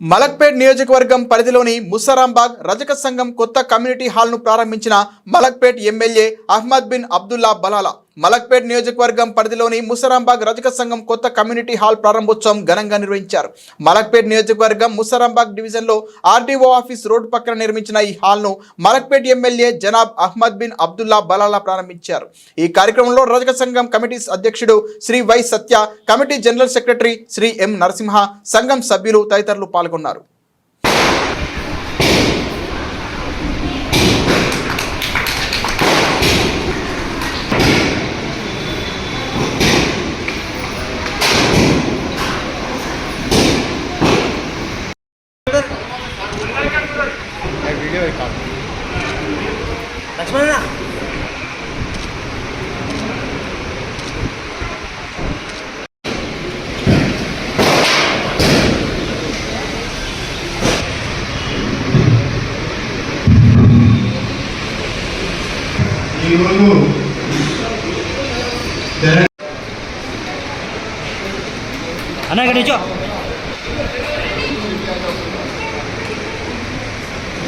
మలక్పేట్ నియోజకవర్గం పరిధిలోని ముసరాంబాగ్ రజక సంఘం కొత్త కమ్యూనిటీ హాల్ను ప్రారంభించిన మలక్పేట్ ఎమ్మెల్యే అహ్మద్ బిన్ అబ్దుల్లా బలాలా. మలక్పేట్ నియోజకవర్గం పరిధిలోని ముసరాంబాగ్ రజక సంఘం కొత్త కమ్యూనిటీ హాల్ ప్రారంభోత్సవం ఘనంగా నిర్వహించారు. మలక్పేట్ నియోజకవర్గం ముసరాంబాగ్ డివిజన్లో ఆర్డీఓ ఆఫీస్ రోడ్డు పక్కన నిర్మించిన ఈ హాల్ను మలక్పేట్ ఎమ్మెల్యే జనాబ్ అహ్మద్ బిన్ అబ్దుల్లా బలాలా ప్రారంభించారు. ఈ కార్యక్రమంలో రజక సంఘం కమిటీ అధ్యక్షుడు Shri Y Satya committee general secretary Shri M Narasimha సంఘం సభ్యులు తదితరులు పాల్గొన్నారు. లక్ష్మణ ఈరోజు జన అన్న ఇక్కడ